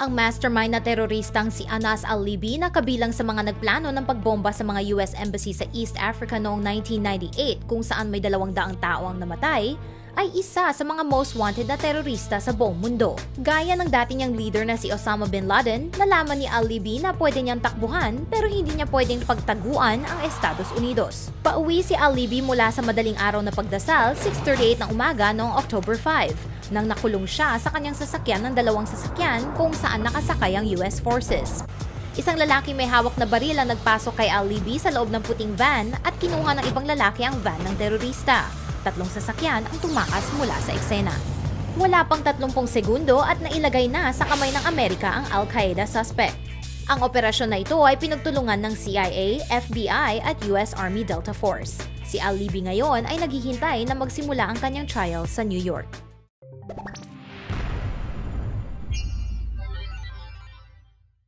Ang mastermind na teroristang si Anas al-Libi na kabilang sa mga nagplano ng pagbomba sa mga US Embassy sa East Africa noong 1998 kung saan may dalawang daang tao ang namatay, ay isa sa mga most wanted na terorista sa buong mundo. Gaya ng dati niyang leader na si Osama Bin Laden, nalaman ni al-Libi na pwede niyang takbuhan pero hindi niya pwedeng pagtaguan ang Estados Unidos. Pauwi si al-Libi mula sa madaling araw na pagdasal 6.38 ng umaga noong October 5 nang nakulong siya sa kanyang sasakyan ng dalawang sasakyan kung saan nakasakay ang US forces. Isang lalaki may hawak na baril ang nagpasok kay al-Libi sa loob ng puting van at kinuha ng ibang lalaki ang van ng terorista. Tatlong sasakyan ang tumakas mula sa eksena. Wala pang 30 segundo at nailagay na sa kamay ng Amerika ang Al-Qaeda suspect. Ang operasyon na ito ay pinagtulungan ng CIA, FBI at US Army Delta Force. Si Al-Libi ngayon ay naghihintay na magsimula ang kanyang trial sa New York.